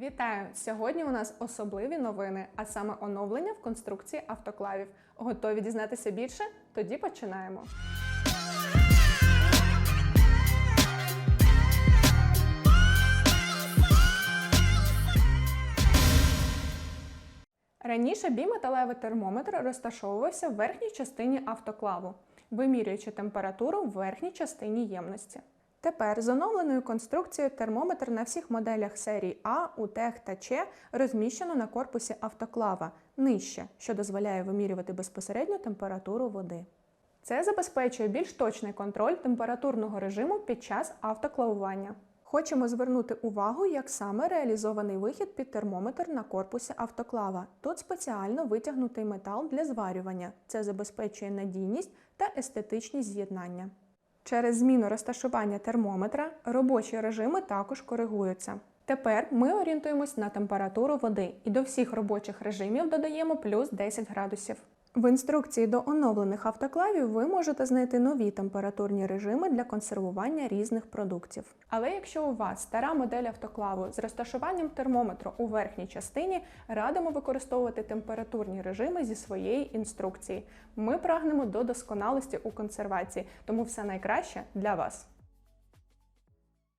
Вітаю! Сьогодні у нас особливі новини, а саме оновлення в конструкції автоклавів. Готові дізнатися більше? Тоді починаємо. Раніше біметалевий термометр розташовувався в верхній частині автоклаву, вимірюючи температуру в верхній частині ємності. Тепер з оновленою конструкцією термометр на всіх моделях серії А, УТЕХ та ЧЕ розміщено на корпусі автоклава нижче, що дозволяє вимірювати безпосередньо температуру води. Це забезпечує більш точний контроль температурного режиму під час автоклавування. Хочемо звернути увагу, як саме реалізований вихід під термометр на корпусі автоклава. Тут спеціально витягнутий метал для зварювання. Це забезпечує надійність та естетичність з'єднання. Через зміну розташування термометра робочі режими також коригуються. Тепер ми орієнтуємось на температуру води і до всіх робочих режимів додаємо плюс 10 градусів. В інструкції до оновлених автоклавів ви можете знайти нові температурні режими для консервування різних продуктів. Але якщо у вас стара модель автоклаву з розташуванням термометру у верхній частині, радимо використовувати температурні режими зі своєї інструкції. Ми прагнемо до досконалості у консервації, тому все найкраще для вас.